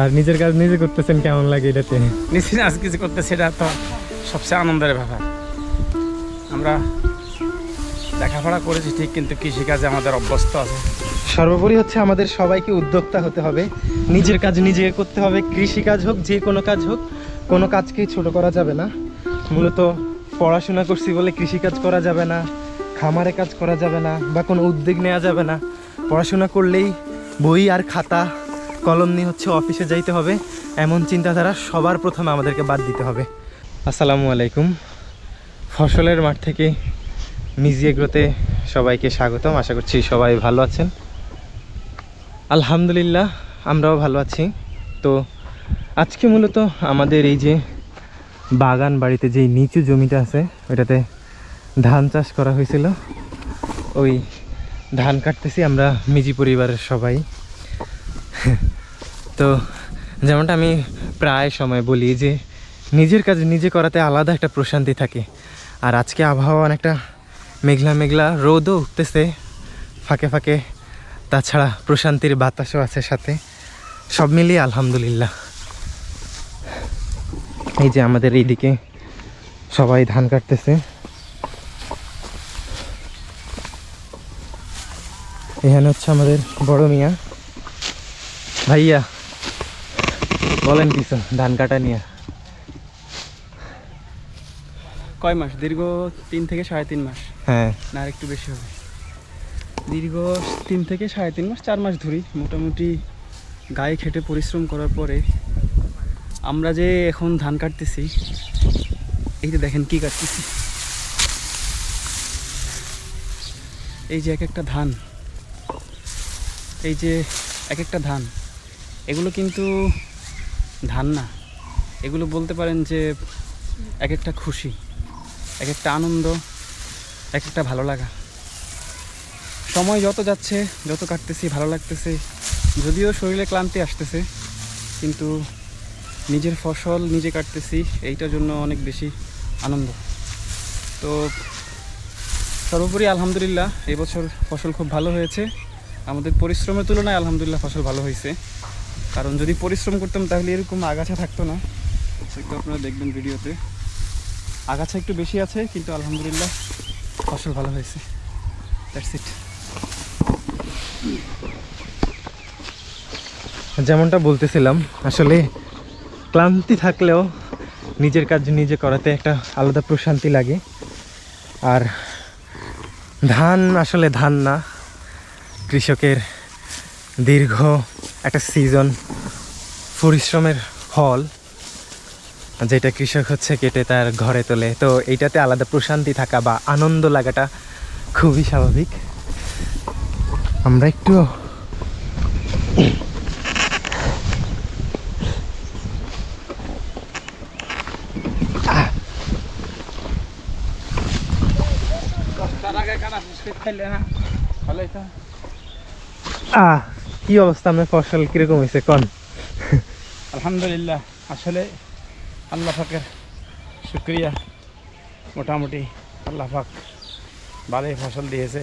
আর নিজের কাজ নিজে করতেছেন কেমন লাগে এটাতে? নিচে আজ কিছু করতেছে এটা তো সবচেয়ে আনন্দের ব্যাপার। আমরা লেখাপড়া করেছি ঠিক কিন্তু কৃষিকাজে আমাদের অভ্যস্ত আছে। সর্বোপরি হচ্ছে আমাদের সবাইকে উদ্যোক্তা হতে হবে। নিজের কাজ নিজে করতে হবে কৃষি কাজ হোক যে কোনো কাজ হোক কোনো কাজকেই ছোট করা যাবে না। মূলত পড়াশোনা করছি বলে কৃষি কাজ করা যাবে না খামারে কাজ করা যাবে না বা কোনো উদ্যোগ নেওয়া যাবে না। পড়াশোনা করলেই বই আর খাতা কলম নিয়ে হচ্ছে অফিসে যাইতে হবে। এমন চিন্তাধারা সবার প্রথমে আমাদেরকে বাদ দিতে হবে। আসসালামু আলাইকুম। ফসলের মাঠ থেকে মিজি এগ্রোতে সবাইকে স্বাগতম। আশা করছি সবাই ভালো আছেন। আলহামদুলিল্লাহ, আমরাও ভালো আছি। তো আজকে মূলত আমাদের এই যে বাগান বাড়িতে যেই নিচু জমিটা আছে ওইটাতে ধান চাষ করা হয়েছিল। ওই ধান কাটতেছি আমরা, মিজি পরিবারের সবাই। তো যেমনটা আমি প্রায় সময় বলি যে নিজের কাজ নিজে করাতে আলাদা একটা প্রশান্তি থাকে। আর আজকে আবহাওয়া অনেকটা মেঘলা মেঘলা, রোদও উঠতেছে ফাঁকে ফাঁকে। তাছাড়া প্রশান্তির বাতাসও আছে সাথে। সব মিলিয়ে আলহামদুলিল্লাহ। এই যে আমাদের এইদিকে সবাই ধান কাটতেছে। এখানে হচ্ছে আমাদের বড় মিয়া। ভাইয়া বলেন কিছু ধান কাটা নিয়ে। কয় মাস? দীর্ঘ তিন থেকে সাড়ে তিন মাস? হ্যাঁ। না আর একটু বেশি হবে। দীর্ঘ তিন থেকে সাড়ে তিন মাস চার মাস ধরি। মোটামুটি গায়ে খেটে পরিশ্রম করার পরে আমরা যে এখন ধান কাটতেছি এই যে দেখেন কি কাটতেছি। এই যে এক একটা ধান এই যে এক একটা ধান এগুলো কিন্তু ধান না, এগুলো বলতে পারেন যে এক একটা খুশি এক একটা আনন্দ এক একটা ভালো লাগা। সময় যত যাচ্ছে, যত কাটতেছি, ভালো লাগতেছে, যদিও শরীরে ক্লান্তি আসতেছে, কিন্তু নিজের ফসল নিজে কাটতেছি, এইটার জন্য অনেক বেশি আনন্দ। তো সর্বোপরি আলহামদুলিল্লাহ, এবছর ফসল খুব ভালো হয়েছে। আমাদের পরিশ্রমের তুলনায় আলহামদুলিল্লাহ ফসল ভালো হয়েছে। কারণ যদি পরিশ্রম করতাম তাহলে এরকম আগাছা থাকতো না। একটু আপনারা দেখবেন ভিডিওতে। আগাছা একটু বেশি আছে, কিন্তু আলহামদুলিল্লাহ ফসল ভালো হয়েছে। ইট যেমনটা বলতেছিলাম, আসলে ক্লান্তি থাকলেও নিজের কাজ নিজে করাতে একটা আলাদা প্রশান্তি লাগে। আর ধান আসলে ধান না, কৃষকের দীর্ঘ একটা সিজন পরিশ্রমের ফল যেটা কৃষক হচ্ছে কেটে তার ঘরে তোলে। তো এইটাতে আলাদা প্রশান্তি থাকা বা আনন্দ লাগাটা খুবই স্বাভাবিক। আমরা একটু আহ। কি অবস্থা আপনার ফসল? কীরকম হয়েছে? কন? আলহামদুলিল্লাহ। আসলে আল্লাহ পাকের শুক্রিয়া। মোটামুটি আল্লাহ পাক ভালোই ফসল দিয়েছে।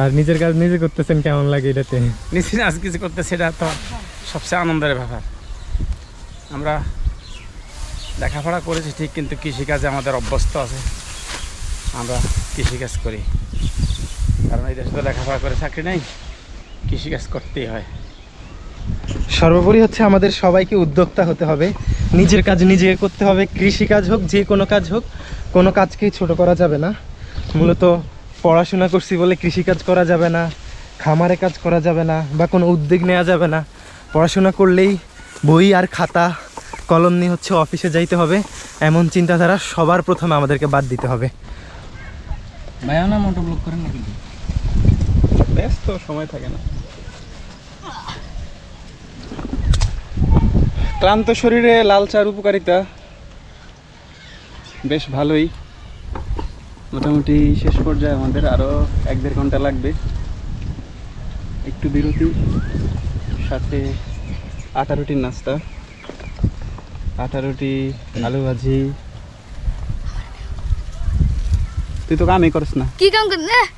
আর নিজের কাজ নিজে করতেছেন কেমন লাগে এটাতে? নিচে আজ কিছু করতে সেটা তো সবচেয়ে আনন্দের ব্যাপার। আমরা লেখাপড়া করেছি ঠিক কিন্তু কৃষিকাজে আমাদের অভ্যস্ত আছে। আমরা কৃষিকাজ করি। এই দেশে তো লেখাপড়া করে চাকরি নেই কৃষিকাজ করতেই হয়। সর্বোপরি হচ্ছে আমাদের সবাইকে উদ্যোক্তা হতে হবে নিজের কাজ নিজে করতে হবে কৃষি কাজ হোক যে কোনো কাজ হোক কোনো কাজকেই ছোট করা যাবে না। মূলত পড়াশোনা করছি বলে কৃষি কাজ করা যাবে না খামারে কাজ করা যাবে না বা কোনো উদ্যোগ নেওয়া যাবে না। পড়াশোনা করলেই বই আর খাতা কলম নিয়ে হচ্ছে অফিসে যাইতে হবে এমন চিন্তাধারা সবার প্রথমে আমাদেরকে বাদ দিতে হবে। ভাইয়া না মোটো ব্লক করেন না কিন্তু। ব্যস্ত, সময় থাকে না। ক্লান্ত শরীরে লাল চার উপকারিতা। বেশ ভালোই। মোটামুটি শেষ পর্যায়ে আমাদের আরও এক দেড় ঘণ্টা লাগবে। একটু বিরতি, সাথে আটা রুটির নাস্তা আটা রুটি আলু ভাজি। তুই তো কামই করিস না। কি কাম করতে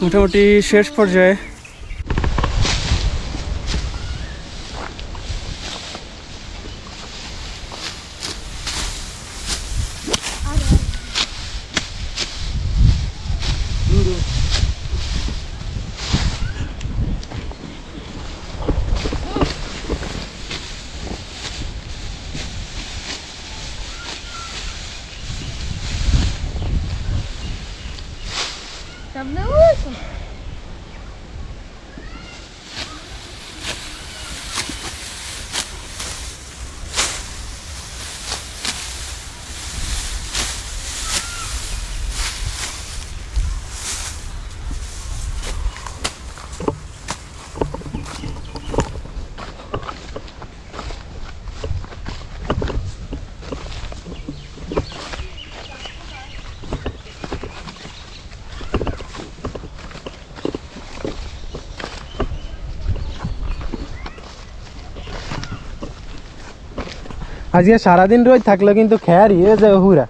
মোটামুটি শেষ পর্যায়ে Там не лисо. আজকে সারাদিন রোজ থাকল কিন্তু খেয়ারই হয়ে যায় হুরা।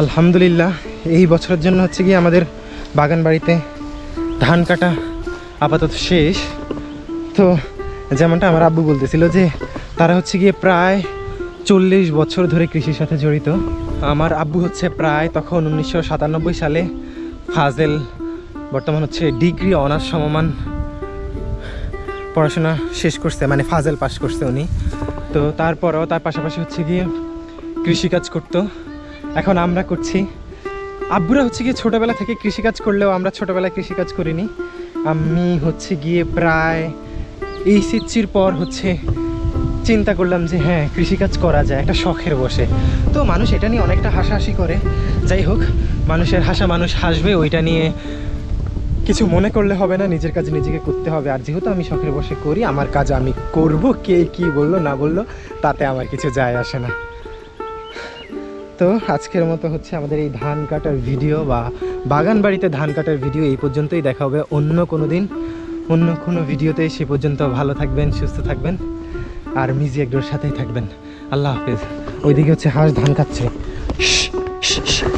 আলহামদুলিল্লাহ, এই বছরের জন্য হচ্ছে কি আমাদের বাগান বাড়িতে ধান কাটা আপাতত শেষ। তো যেমনটা আমার আব্বু বলতেছিল যে, তারা হচ্ছে গিয়ে প্রায় চল্লিশ বছর ধরে কৃষির সাথে জড়িত। আমার আব্বু হচ্ছে প্রায় তখন উনিশশো সাতানব্বই সালে ফাজেল, বর্তমান হচ্ছে ডিগ্রি অনার্স সমমান পড়াশোনা শেষ করছে মানে ফাজেল পাস করছে উনি। তো তারপরও তার পাশাপাশি হচ্ছে গিয়ে কৃষিকাজ করতো। এখন আমরা করছি আব্বুরা হচ্ছে গিয়ে ছোটোবেলা থেকে কৃষিকাজ করলেও আমরা ছোটোবেলায় কৃষিকাজ করিনি। আমি হচ্ছে গিয়ে প্রায় এইচএসসির পর হচ্ছে চিন্তা করলাম যে হ্যাঁ কৃষিকাজ করা যায়, একটা শখের বসে। তো মানুষ এটা নিয়ে অনেকটা হাসাহাসি করে। যাই হোক, মানুষের হাসা মানুষ হাসবে, ওইটা নিয়ে কিছু মনে করলে হবে না, নিজের কাজ নিজেকে করতে হবে। আর যেহেতু আমি শখের বসে করি, আমার কাজ আমি করব, কে কি বলল না বলল, তাতে আমার কিছু যায় আসে না। তো আজকের মতো হচ্ছে আমাদের এই ধান কাটার ভিডিও বা বাগান বাড়িতে ধান কাটার ভিডিও এই পর্যন্তই দেখা হবে অন্য কোনো দিন অন্য কোনো ভিডিওতে সে পর্যন্ত ভালো থাকবেন সুস্থ থাকবেন আর মিজি একডোর সাথেই থাকবেন আল্লাহ হাফেজ ওইদিকে হচ্ছে হাঁস ধান শ্, শ্।